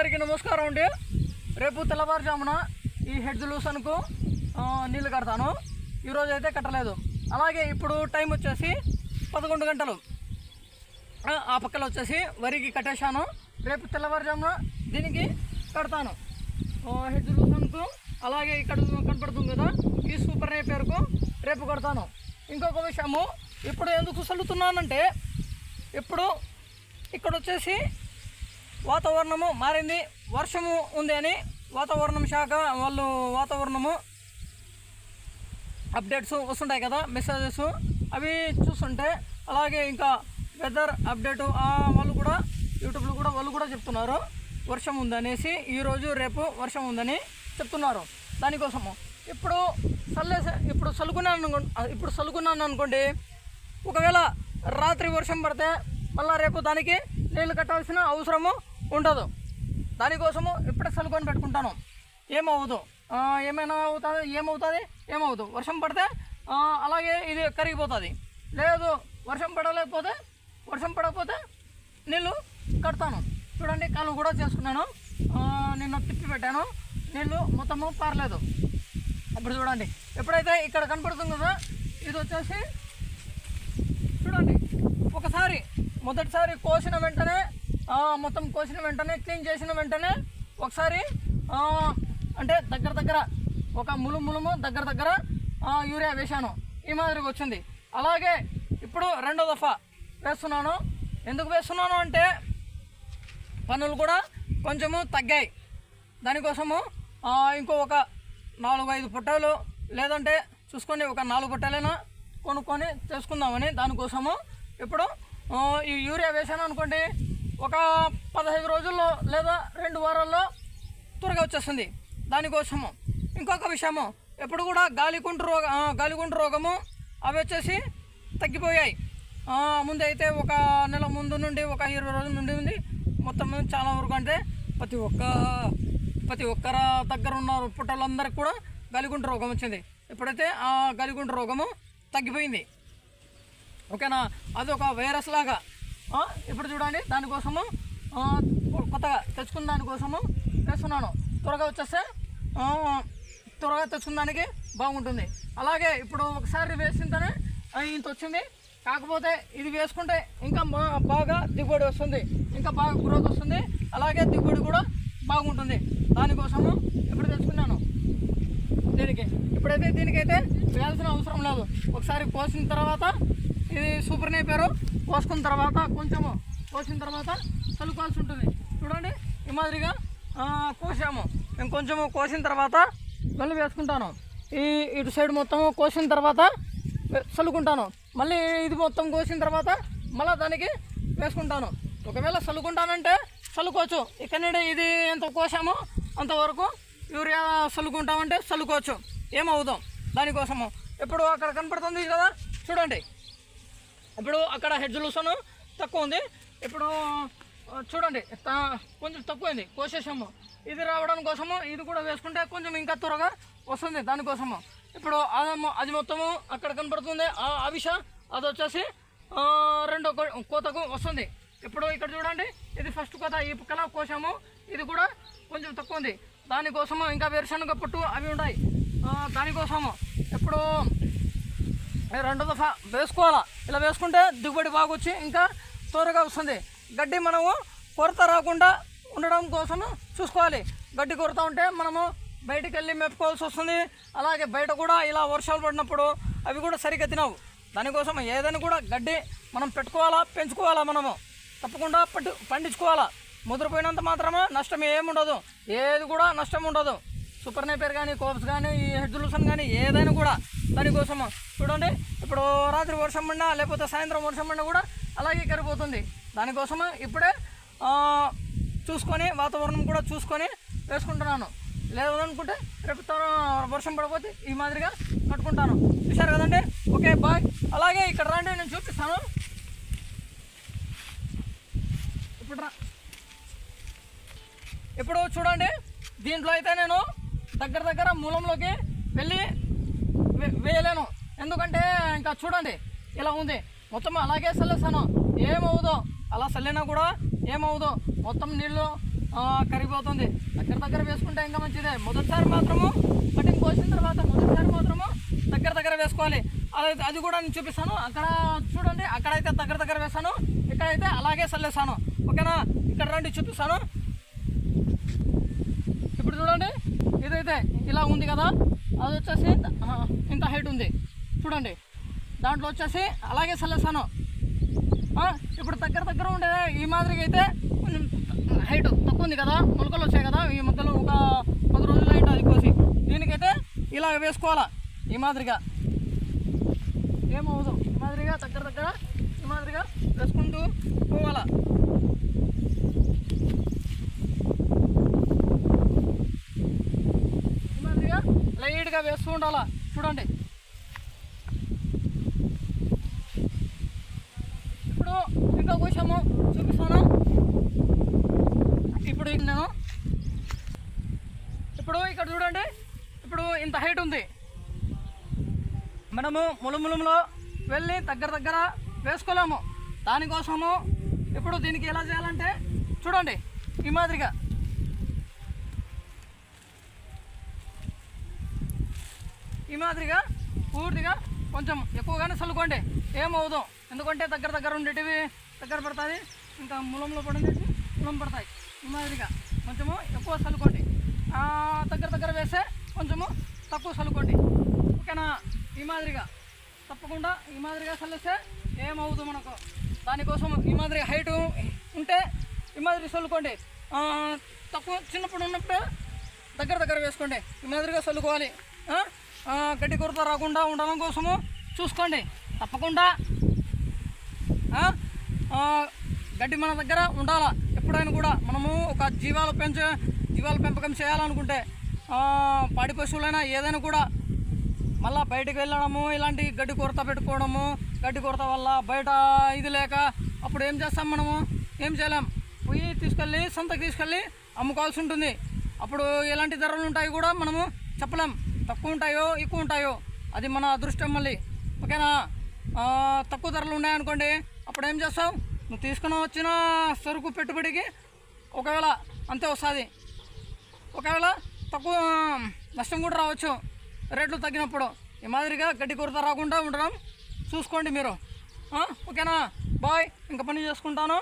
అందరికీ నమస్కారం అండి. రేపు తెల్లవారుజామున ఈ హెడ్ లూసన్కు నీళ్ళు నీళ్ళు కడతాను. ఈరోజు అయితే కట్టలేదు. అలాగే ఇప్పుడు టైం వచ్చేసి పదకొండు గంటలు. ఆ, పక్కన వచ్చేసి వరికి కట్టేశాను. రేపు తెల్లవారుజామున దీనికి కడతాను. హెడ్ లూసన్కు అలాగే ఇక్కడ కనపడుతుంది కదా ఈ సూపర్ నే పేరుకు రేపు కడతాను. ఇంకొక విషయము ఇప్పుడు ఎందుకు చల్లుతున్నానంటే ఇప్పుడు ఇక్కడ వచ్చేసి వాతావరణము మారింది వర్షము ఉంది అని వాతావరణం శాఖ వాళ్ళు వాతావరణము అప్డేట్స్ వస్తుంటాయి కదా మెసేజెస్ అవి చూస్తుంటే అలాగే ఇంకా వెదర్ అప్డేట్ వాళ్ళు కూడా యూట్యూబ్లో కూడా వాళ్ళు కూడా చెప్తున్నారు వర్షం ఉందనేసి ఈరోజు రేపు వర్షం ఉందని చెప్తున్నారు. దానికోసము ఇప్పుడు చల్లే ఇప్పుడు చలుకున్నాను అనుకో ఇప్పుడు చలుకున్నాను అనుకోండి ఒకవేళ రాత్రి వర్షం పడితే మళ్ళీ రేపు దానికి నీళ్ళు కట్టాల్సిన అవసరము ఉండదు. దానికోసము ఇప్పుడే చల్లుకొని పెట్టుకుంటాను. ఏమవుదు ఏమైనా అవుతుంది ఏమవుతుంది ఏమవుదు వర్షం పడితే అలాగే ఇది కరిగిపోతుంది. లేదు వర్షం పడలేకపోతే వర్షం పడకపోతే నీళ్ళు కడతాను. చూడండి కాలు కూడా చేసుకున్నాను. నిన్న తిప్పి పెట్టాను. నీళ్ళు మొత్తము పారలేదు. ఇప్పుడు చూడండి. ఎప్పుడైతే ఇక్కడ కనపడుతుంది కదా ఇది వచ్చేసి చూడండి. ఒకసారి మొదటిసారి కోసిన వెంటనే మొత్తం కోసిన వెంటనే క్లీన్ చేసిన వెంటనే ఒకసారి అంటే దగ్గర దగ్గర ఒక ములు ములుము దగ్గర దగ్గర యూరియా వేశాను. ఈ మాదిరిగా వచ్చింది. అలాగే ఇప్పుడు రెండో దఫా వేస్తున్నాను. ఎందుకు వేస్తున్నాను అంటే పనులు కూడా కొంచెము తగ్గాయి. దానికోసము ఇంకో ఒక నాలుగు ఐదు పుట్టలు లేదంటే చూసుకొని ఒక నాలుగు పుట్టాలైనా కొనుక్కొని చేసుకుందామని దానికోసము ఇప్పుడు ఈ యూరియా వేసాను అనుకోండి ఒక పదహైదు రోజుల్లో లేదా రెండు వారాల్లో త్వరగా వచ్చేస్తుంది. దానికోసము ఇంకొక విషయము ఎప్పుడు కూడా గాలికుంటు రోగ ఆ, గాలికుంటు రోగము అవి వచ్చేసి తగ్గిపోయాయి. ముందైతే ఒక నెల ముందు నుండి ఒక ఇరవై రోజుల నుండి ఉంది. మొత్తం చాలా వరకు అంటే ప్రతి ఒక్క ప్రతి ఒక్కర దగ్గర ఉన్న పుట్టలందరికీ కూడా గలిగుంట రోగం వచ్చింది. ఎప్పుడైతే ఆ గలిగుంట రోగము తగ్గిపోయింది. ఓకేనా? అది ఒక వైరస్ లాగా ఇప్పుడు చూడండి దానికోసము కొత్తగా తెచ్చుకున్న దానికోసము వేస్తున్నాను. త్వరగా వచ్చేస్తే త్వరగా తెచ్చుకున్న దానికి బాగుంటుంది. అలాగే ఇప్పుడు ఒకసారి వేసిందనే ఇంత వచ్చింది. కాకపోతే ఇది వేసుకుంటే ఇంకా బాగా దిగుబడి వస్తుంది. ఇంకా బాగా గ్రోత్ వస్తుంది. అలాగే దిగుబడి కూడా బాగుంటుంది. దానికోసము ఇప్పుడు తెచ్చుకున్నాను. దీనికి. ఇప్పుడైతే దీనికైతే వేయాల్సిన అవసరం లేదు. ఒకసారి కోసిన తర్వాత ఇది సూపర్ నేపారు కోసుకున్న తర్వాత కొంచెము కోసిన తర్వాత చల్లుకోవాల్సి ఉంటుంది. చూడండి ఈ మాదిరిగా కోసాము. మేము కొంచెము కోసిన తర్వాత మళ్ళీ వేసుకుంటాను. ఈ ఇటు సైడ్ మొత్తం కోసిన తర్వాత చల్లుకుంటాను. మళ్ళీ ఇది మొత్తం కోసిన తర్వాత మళ్ళీ దానికి వేసుకుంటాను. ఒకవేళ చల్లుకుంటానంటే చల్లుకోవచ్చు. ఇక్కడ నుండి ఇది ఎంత కోసామో అంతవరకు యూరియా చల్లుకుంటామంటే చల్లుకోవచ్చు. ఏమవుదాం? దానికోసము. ఇప్పుడు అక్కడ కనపడుతుంది కదా? చూడండి. ఇప్పుడు అక్కడ హెడ్ లూసన్ తక్కువ ఉంది. ఇప్పుడు చూడండి కొంచెం తక్కువైంది కోసేసాము. ఇది రావడం కోసము ఇది కూడా వేసుకుంటే కొంచెం ఇంకా త్వరగా వస్తుంది దానికోసము. ఇప్పుడు అదేమో- అది మొత్తము అక్కడ కనపడుతుంది. ఆ అవిష అది వచ్చేసి రెండు రెండో కోతకు వస్తుంది. ఇప్పుడు ఇక్కడ చూడండి ఇది ఫస్ట్ కోత ఈ పక్కన కోసాము. ఇది కూడా కొంచెం తక్కువ ఉంది. దానికోసము ఇంకా వేరుశనగ పుట్టు అవి ఉన్నాయి దానికోసము. ఇప్పుడు రెండో దఫా వేసుకోవాలా? ఇలా వేసుకుంటే దిగుబడి బాగా వచ్చి ఇంకా త్వరగా వస్తుంది. గడ్డి మనము కొరత రాకుండా ఉండడం కోసం చూసుకోవాలి. గడ్డి కొరత ఉంటే మనము బయటికి వెళ్ళి మెప్పుకోవాల్సి వస్తుంది. అలాగే బయట కూడా ఇలా వర్షాలు పడినప్పుడు అవి కూడా సరిగ్గా తినవు. దానికోసం ఏదైనా కూడా గడ్డి మనం పెట్టుకోవాలా పెంచుకోవాలా మనము? తప్పకుండా పట్టు పండించుకోవాలా. ముద్రపోయినంత మాత్రమే నష్టం ఏముండదు. ఏది కూడా నష్టం ఉండదు. సూపర్ నైపేర్ కానీ కోప్స్ కానీ ఈ హెడ్ లూసన్ కానీ ఏదైనా కూడా దానికోసము చూడండి ఇప్పుడు రాత్రి వర్షం పడినా లేకపోతే సాయంత్రం వర్షం పడినా కూడా అలాగే కరిగిపోతుంది. దానికోసము ఇప్పుడే చూసుకొని వాతావరణం కూడా చూసుకొని వేసుకుంటున్నాను. లేదనుకుంటే రేపు వర్షం పడకపోతే ఈ మాదిరిగా కట్టుకుంటాను. చూశారు కదండి? Okay bye. అలాగే ఇక్కడ రండి నేను చూపిస్తాను. ఇప్పుడు రా. ఇప్పుడు చూడండి దీంట్లో అయితే నేను దగ్గర దగ్గర మూలంలోకి వెళ్ళి వే- వేయలేను. ఎందుకంటే ఇంకా చూడండి ఇలా ఉంది. మొత్తం అలాగే చల్లేస్తాను ఏమవుదో అలా చల్లినా కూడా ఏమవుదో మొత్తం నీళ్ళు కరిగిపోతుంది. దగ్గర దగ్గర వేసుకుంటే ఇంకా మంచిదే. మొదటిసారి మాత్రము కటింగ్ కోసిన తర్వాత మొదటిసారి మాత్రము దగ్గర దగ్గర వేసుకోవాలి. అది అది కూడా నేను చూపిస్తాను. అక్కడ చూడండి అక్కడైతే దగ్గర దగ్గర వేసాను ఇక్కడైతే అలాగే చల్లేసాను ఓకేనా? ఇక్కడ రండి చూపిస్తాను. ఇప్పుడు చూడండి. ఇదైతే ఇలా ఉంది కదా అది వచ్చేసి ఇంత హైట్ ఉంది. చూడండి. దాంట్లో వచ్చేసి అలాగే చల్లేసాను ఇప్పుడు దగ్గర దగ్గర ఉండేది ఈ మాదిరిగా అయితే కొంచెం హైట్ తక్కువ ఉంది కదా మొలకలు వచ్చాయి కదా ఈ మధ్యలో ఒక పది రోజులు హైట్ అది కోసి. దీనికైతే ఇలా వేసుకోవాలా ఈ మాదిరిగా. ఏమవుదు ఈ మాదిరిగా దగ్గర దగ్గర ఈ మాదిరిగా వేసుకుంటూ పోవాలా ఈ మాదిరిగా లైట్గా వేస్తూ ఉండాలా? చూడండి. ఇప్పుడు ఇంకా కొంచెము చూపిస్తాను? ఇప్పుడు నేను ఇప్పుడు ఇక్కడ చూడండి ఇప్పుడు ఇంత హైట్ ఉంది. మనము ములుములంలో వెళ్ళి దగ్గర దగ్గర వేసుకోలేము. దానికోసము ఇప్పుడు దీనికి ఎలా చేయాలంటే చూడండి ఈ మాదిరిగా. ఈ మాదిరిగా పూర్తిగా కొంచెం ఎక్కువగానే చల్లుకోండి. ఏమవుదాం ఎందుకంటే దగ్గర దగ్గర ఉండేటివి దగ్గర పడుతుంది. ఇంకా ములంలో పడింది ములం పడతాయి. ఈ మాదిరిగా కొంచెము ఎక్కువ చల్లుకోండి. దగ్గర దగ్గర వేస్తే కొంచెము తక్కువ చల్లుకోండి. ఓకేనా? ఈ మాదిరిగా తప్పకుండా ఈ మాదిరిగా చల్లిస్తే ఏమవుదు మనకు. దానికోసం ఈ మాదిరి హైటు ఉంటే ఈ మాదిరి చల్లుకోండి. తక్కువ చిన్నప్పుడు ఉన్నప్పుడు దగ్గర దగ్గర వేసుకోండి. ఈ మాదిరిగా చల్లుకోవాలి. గడ్డి కొరత రాకుండా ఉండడం కోసము చూసుకోండి. తప్పకుండా. గడ్డి మన దగ్గర ఉండాలా? ఎప్పుడైనా కూడా మనము ఒక జీవాలు పెంచే జీవాల పెంపకం చేయాలనుకుంటే పాడి పశువులైనా ఏదైనా కూడా మళ్ళీ బయటకు వెళ్ళడము ఇలాంటి గడ్డి కొరత పెట్టుకోవడము గడ్డి కొరత వల్ల బయట ఇది లేక అప్పుడు ఏం చేస్తాం మనము? ఏం చేయలేం? పోయి తీసుకెళ్ళి సంతకు తీసుకెళ్ళి అమ్ముకోవాల్సి ఉంటుంది. అప్పుడు ఎలాంటి ధరలు ఉంటాయి కూడా మనము చెప్పలేం. తక్కువ ఉంటాయో ఎక్కువ ఉంటాయో అది మన అదృష్టం మళ్ళీ. ఓకేనా? తక్కువ ధరలు ఉన్నాయనుకోండి అప్పుడు ఏం చేస్తావు? నువ్వు తీసుకుని వచ్చిన సరుకు పెట్టుబడికి ఒకవేళ అంతే వస్తుంది ఒకవేళ తక్కువ నష్టం కూడా రావచ్చు. రేట్లు తగ్గినప్పుడు. ఈ మాదిరిగా గడ్డి కొరత రాకుండా ఉండడం చూసుకోండి మీరు. ఓకేనా? బాయ్ ఇంకా పని చేసుకుంటాను.